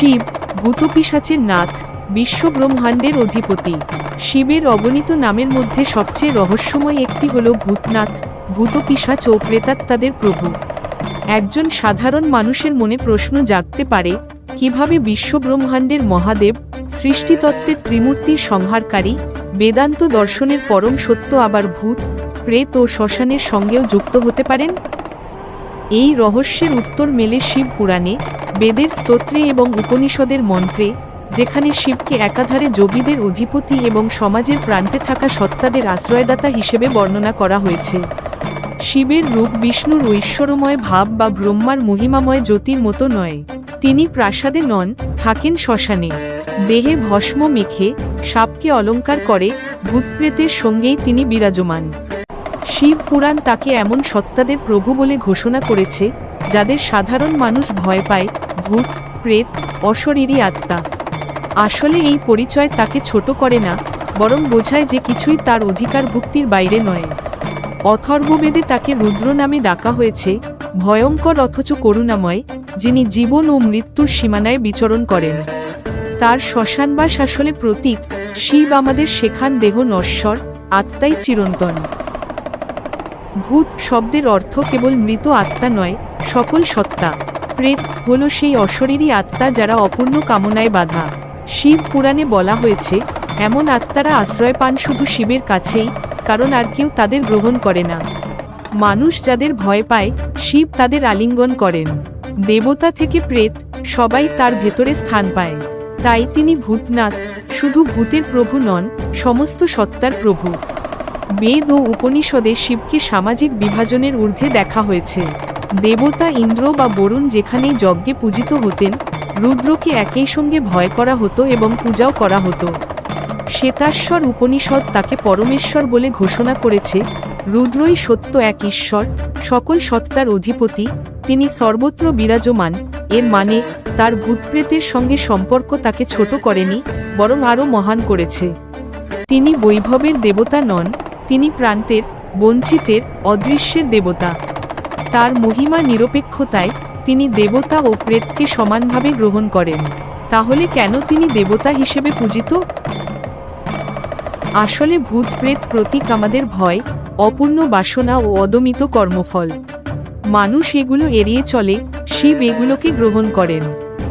শিব, ভূতপিশাচের নাথ, বিশ্বব্রহ্মাণ্ডের অধিপতি। শিবের অগণিত নামের মধ্যে সবচেয়ে রহস্যময় একটি হল ভূতনাথ, ভূতপিশাচ ও প্রেতাত্মাদের প্রভু। একজন সাধারণ মানুষের মনে প্রশ্ন জাগতে পারে, কীভাবে বিশ্বব্রহ্মাণ্ডের মহাদেব, সৃষ্টিতত্ত্বের ত্রিমূর্তির সংহারকারী, বেদান্ত দর্শনের পরম সত্য আবার ভূত, প্রেত ও শ্মশানের সঙ্গেও যুক্ত হতে পারেন? এই রহস্যের উত্তর মেলে শিব পুরাণে বেদের স্তোত্রে এবং উপনিষদের মন্ত্রে, যেখানে শিবকে একাধারে যোগীদের অধিপতি এবং সমাজের প্রান্তে থাকা সত্তাদের আশ্রয়দাতা হিসেবে বর্ণনা করা হয়েছে। শিবের রূপ বিষ্ণুর ঐশ্বরময় ভাব বা ব্রহ্মার মহিমাময় জ্যোতির মতো নয়। তিনি প্রাসাদে নন, থাকেন শ্মশানে। দেহে ভস্ম মেখে সাপকে অলঙ্কার করে, ভূতপ্রেতের সঙ্গেই তিনি বিরাজমান। শিব পুরাণ তাকে এমন সত্তাদের প্রভু বলে ঘোষণা করেছে, যাদের সাধারণ মানুষ ভয় পায় ভূত, প্রেত, অশরীরী আত্মা। আসলে এই পরিচয় তাকে ছোট করে না, বরং বোঝায় যে কিছুই তার অধিকার ভুক্তির বাইরে নয়। অথর্ববেদে তাকে রুদ্র নামে ডাকা হয়েছে, ভয়ঙ্কর অথচ করুণাময়, যিনি জীবন ও মৃত্যুর সীমানায় বিচরণ করেন। তার শ্মশানবাস আসলে প্রতীক, শিব আমাদের শেখান দেহ নশ্বর, আত্মাই চিরন্তন। ভূত শব্দের অর্থ কেবল মৃত আত্মা নয়, সকল সত্তা। প্রেত হল সেই অশরীরী আত্মা যারা অপূর্ণ কামনায় বাধা। শিব পুরাণে বলা হয়েছে, এমন আত্মারা আশ্রয় পান শুধু শিবের কাছেই, কারণ আর কেউ তাদের গ্রহণ করে না। মানুষ যাদের ভয় পায়, শিব তাদের আলিঙ্গন করেন। দেবতা থেকে প্রেত, সবাই তার ভেতরে স্থান পায়। তাই তিনি ভূতনাথ, শুধু ভূতের প্রভু নন, সমস্ত সত্তার প্রভু। বেদ ও উপনিষদে শিবকে সামাজিক বিভাজনের ঊর্ধ্বে দেখা হয়েছে। দেবতা ইন্দ্র বা বরুণ যেখানেই যজ্ঞে পূজিত হতেন, রুদ্রকে একই সঙ্গে ভয় করা হতো এবং পূজাও করা হতো। শ্বেতাশ্বর উপনিষদ তাকে পরমেশ্বর বলে ঘোষণা করেছে, রুদ্রই সত্য এক ঈশ্বর, সকল সত্তার অধিপতি, তিনি সর্বত্র বিরাজমান, এর মানে তার ভূতপ্রেতের সঙ্গে সম্পর্ক তাকে ছোট করেনি, বরং আরও মহান করেছে। তিনি বৈভবের দেবতা নন, তিনি প্রান্তের, বঞ্চিতের, অদৃশ্যের দেবতা। তার মহিমা নিরপেক্ষতায় তিনি দেবতা ও প্রেতকে সমানভাবে গ্রহণ করেন। তাহলে কেন তিনি দেবতা হিসেবে পূজিত? আসলে ভূত প্রেত প্রতীক আমাদের ভয়, অপূর্ণ বাসনা ও অদমিত কর্মফল। মানুষ এগুলো এড়িয়ে চলে, শিব এগুলোকে গ্রহণ করেন।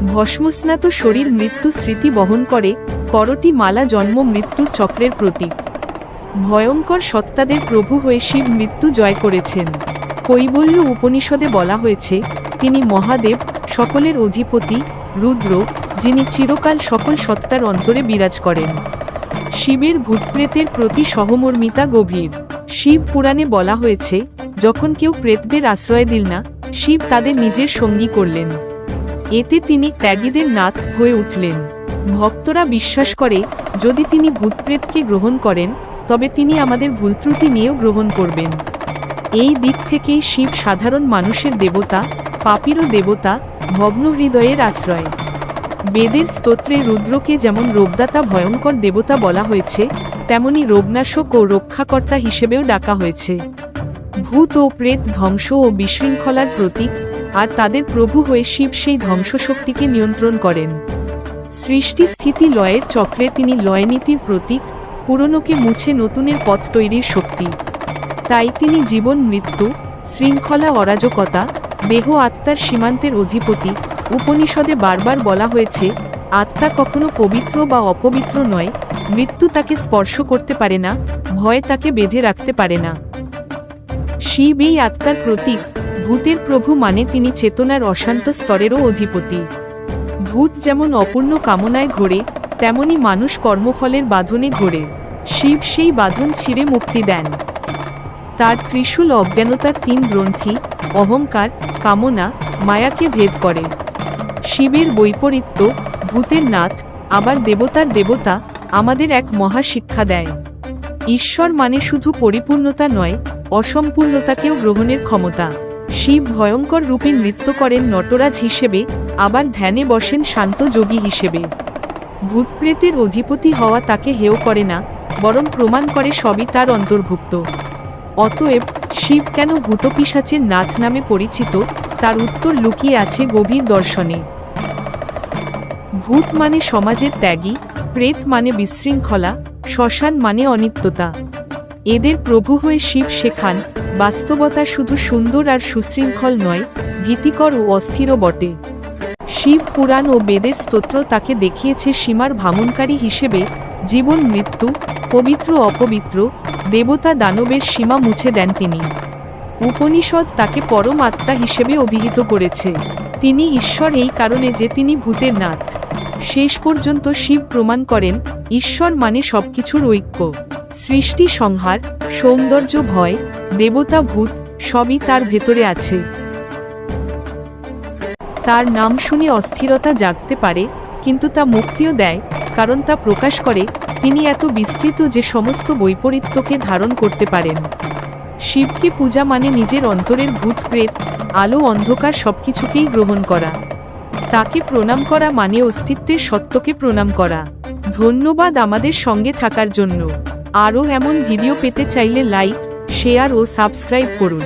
ভস্মস্নাত শরীর মৃত্যু স্মৃতি বহন করে, করটি মালা জন্ম মৃত্যুর চক্রের প্রতীক। ভয়ঙ্কর সত্তাদের প্রভু হয়ে শিব মৃত্যু জয় করেছেন। কৈবল্য উপনিষদে বলা হয়েছে, তিনি মহাদেব, সকলের অধিপতি, রুদ্র, যিনি চিরকাল সকল সত্তার অন্তরে বিরাজ করেন। শিবের ভূতপ্রেতের প্রতি সহমর্মিতা গভীর। শিব পুরাণে বলা হয়েছে, যখন কেউ প্রেতদের আশ্রয় দিল না, শিব তাদের নিজের সঙ্গী করলেন। এতে তিনি ত্যাগীদের নাথ হয়ে উঠলেন। ভক্তরা বিশ্বাস করে, যদি তিনি ভূতপ্রেতকে গ্রহণ করেন, তবে তিনি আমাদের ভুল ত্রুটি নিয়েও গ্রহণ করবেন। এই দিক থেকেই শিব সাধারণ মানুষের দেবতা, পাপিরও দেবতা, ভগ্ন হৃদয়ের আশ্রয়। বেদের স্তোত্রে রুদ্রকে যেমন রোগদাতা ভয়ঙ্কর দেবতা বলা হয়েছে, তেমনি রোগনাশক ও রক্ষাকর্তা হিসেবেও ডাকা হয়েছে। ভূত ও প্রেত ধ্বংস ও বিশৃঙ্খলার প্রতীক, আর তাদের প্রভু হয়ে শিব সেই ধ্বংসশক্তিকে নিয়ন্ত্রণ করেন। সৃষ্টি স্থিতি লয়ের চক্রে তিনি লয়নীতির প্রতীক, পুরনোকে মুছে নতুনের পথ তৈরির শক্তি। তাই তিনি জীবন, মৃত্যু, শৃঙ্খলা, অরাজকতা, দেহ, আত্মার সীমান্তের অধিপতি। উপনিষদে বারবার বলা হয়েছে, আত্মা কখনো পবিত্র বা অপবিত্র নয়, মৃত্যু তাকে স্পর্শ করতে পারে না, ভয় তাকে বেঁধে রাখতে পারে না। শিব এই আত্মার প্রতীক, ভূতের প্রভু মানে তিনি চেতনার অশান্ত স্তরেরও অধিপতি। ভূত যেমন অপূর্ণ কামনায় ঘোরে, তেমনি মানুষ কর্মফলের বাঁধনে ঘোরে। শিব সেই বাঁধন ছিঁড়ে মুক্তি দেন। তার ত্রিশূল অজ্ঞানতার তিন গ্রন্থি, অহংকার, কামনা, মায়াকে ভেদ করে। শিবের বৈপরীত্য, ভূতের নাথ, আবার দেবতার দেবতা, আমাদের এক মহা শিক্ষা দেয়। ঈশ্বর মানে শুধু পরিপূর্ণতা নয়, অসম্পূর্ণতাকেও গ্রহণের ক্ষমতা। শিব ভয়ঙ্কর রূপে নৃত্য করেন নটরাজ হিসেবে, আবার ধ্যানে বসেন শান্ত যোগী হিসেবে। ভূতপ্রেতের অধিপতি হওয়া তাকে হেয় করে না, বরং প্রমাণ করে সবই তার অন্তর্ভুক্ত। অতএব শিব কেন ভূতপিশাচের নাথ নামে পরিচিত? তার উত্তর লুকিয়ে আছে গভীর দর্শনে। ভূত মানে সমাজের ত্যাগী, প্রেত মানে বিশৃঙ্খলা, শ্মশান মানে অনিত্যতা। এদের প্রভু হয়ে শিব শেখান বাস্তবতা শুধু সুন্দর আর সুশৃঙ্খল নয়, ভীতিকর ও অস্থিরও বটে। শিব পুরাণ ও বেদের স্তোত্র তাকে দেখিয়েছে সীমার ভামনকারী হিসেবে, জীবন মৃত্যু, পবিত্র অপবিত্র দেবতা দানবের সীমা মুছে দেন তিনি। উপনিষদ তাকে পরম আত্মা হিসেবে অভিহিত করেছে। তিনি ঈশ্বর এই কারণে যে তিনি ভূতের নাথ। শেষ পর্যন্ত শিব প্রমাণ করেন, ঈশ্বর মানে সবকিছুর ঐক্য। সৃষ্টি সংহার, সৌন্দর্য ভয়, দেবতা ভূত, সবই তার ভেতরে আছে। তার নাম শুনে অস্থিরতা জাগতে পারে, কিন্তু তা মুক্তিও দেয়, কারণ তা প্রকাশ করে তিনি এত বিস্তৃত যে সমস্ত বৈপরীত্যকে ধারণ করতে পারেন। শিবকে পূজা মানে নিজের অন্তরের ভূত প্রেত, আলো, অন্ধকার সবকিছুকেই গ্রহণ করা। তাকে প্রণাম করা মানে অস্তিত্বের সত্যকে প্রণাম করা। ধন্যবাদ আমাদের সঙ্গে থাকার জন্য। আরও এমন ভিডিও পেতে চাইলে লাইক, শেয়ার ও সাবস্ক্রাইব করুন।